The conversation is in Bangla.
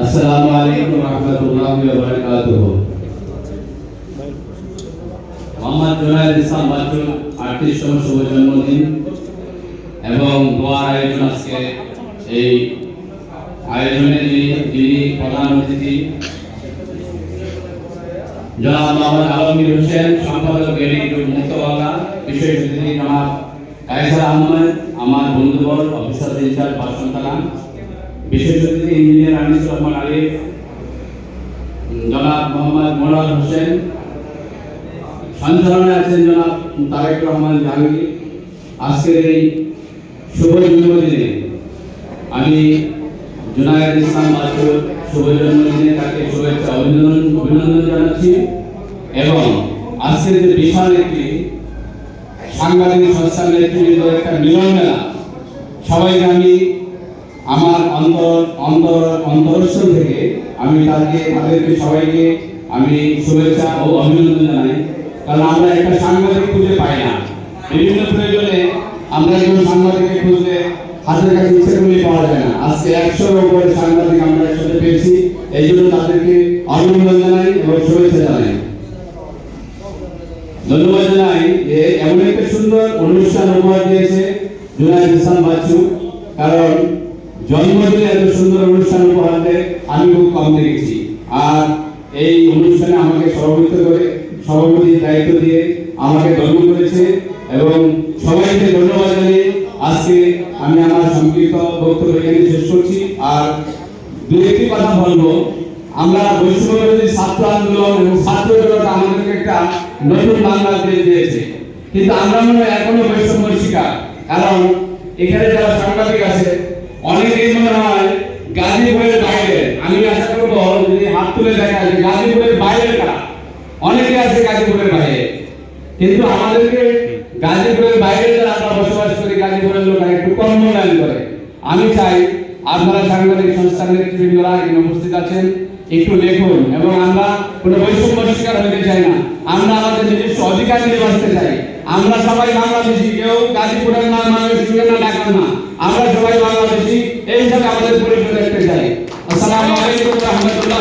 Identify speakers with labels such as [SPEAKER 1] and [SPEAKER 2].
[SPEAKER 1] আসসালামু আলাইকুম রহমতুল্লাহি ওয়া বারাকাতুহু। মোহাম্মদ জুনায়েদ ইসলাম বাচ্চুর আটত্রিশতম শুভ জন্মদিন এবং দোয়ার আয়োজন আজকে এই আয়োজনে যিনি প্রধান অতিথি, জনাব মোহাম্মদ আলমগীর হোসেন, সম্পাদক এডি মুক্ত বিশেষ অতিথি জনাব কায়সার আহমেদ, আমার বন্ধুবর অফিসার ইনচার্জ ভাষণ তালাম বিশেষ অতিথি ইঞ্জিনিয়ার আনিসুর রহমান আলিফ জনাব মোহাম্মদ মোরাদ হোসেন সঞ্চালনে আছেন জনাব তারেক রহমান জাহাঙ্গীর। আজকের এই শুভ জন্মদিনে আমি জুনায়েদ ইসলাম বাচ্চুর শুভ জন্মদিনে তাকে শুভেচ্ছা অভিনন্দন অভিনন্দন জানাচ্ছি এবং আজকের যে বিশাল একটি সাংবাদিক সংস্থার নেতৃবৃন্দ একটা মিলন মেলা সবাইকে আমি আমার অন্তর অন্তর অন্তরস্থল থেকে আমি তাকে, তাদেরকে সবাইকে আমি শুভেচ্ছা ও অভিনন্দন জানাই। কারণ আমরা একটা সাংবাদিক খুঁজে পাই না। বিভিন্ন প্রয়োজনে আমরা একজন সাংবাদিককে খুঁজলে হাতের কাছে ইচ্ছে করলে পাওয়া যায় না। আজকে একশোর উপরে সাংবাদিক আমরা একসাথে পেয়েছি। এই জন্য তাদেরকে অভিনন্দন জানাই এবং শুভেচ্ছা জানাই। ধন্যবাদ জানাই যে এমন একটা সুন্দর অনুষ্ঠান উপহার দিয়েছে জুনায়দ ইসলাম বাচ্চু। কারণ জন্মদিনে এত সুন্দর অনুষ্ঠান উপহার দেয়, আমি খুব কম দেখেছি। আর এই অনুষ্ঠানে আমাকে সভাপতিত্ব করে, সভাপতির দায়িত্ব দিয়ে আমাকে ধন্য করেছে এবং সবাইকে ধন্যবাদ জানিয়ে আজকে আমি আমার সংক্ষিপ্ত বক্তব্য এখানে শেষ করছি। আর দু একটি কথা বলব। আমরা বিরোধী ছাত্র আন্দোলন এবং ছাত্র জনতা আমাদেরকে একটা নতুন বাংলাদেশ দিয়েছে। কিন্তু আমরা মনে হয় এখনও বৈষম্য শিকার। কারণ এখানে যারা সাংবাদিক আছে অনেকেই মনে হয় গাজীপুরের বাইরে। আমি আশা করব যদি হাত তুলে দেখা যে গাজীপুরের বাইরে কারা? অনেকে আছে গাজীপুরের বাইরে। কিন্তু আমাদেরকে গাজীপুরের বাইরে যারা আমরা বসবাস করি, গাজীপুরের লোকেরা একটু কম মূল্যায়ন করে। আমি চাই আপনারা সাংবাদিক সংস্থার নেতৃবৃন্দরা এখানে উপস্থিত আছেন, একটু লিখুন এবং আমরা কোনো বৈষম্য শিকার হতে চাই না। আমরা আমাদের নিজস্ব অধিকার নিয়ে বাঁচতে চাই। আমরা সবাই বাংলাদেশি, কেউ গাজীপুরের না মানুষ না ডাকার না। আমরা সবাই বাংলাদেশি এই হিসাবে আমাদের পরিচয় দেখতে চাই আসসালামু আলাইকুম রহমতুল্লাহ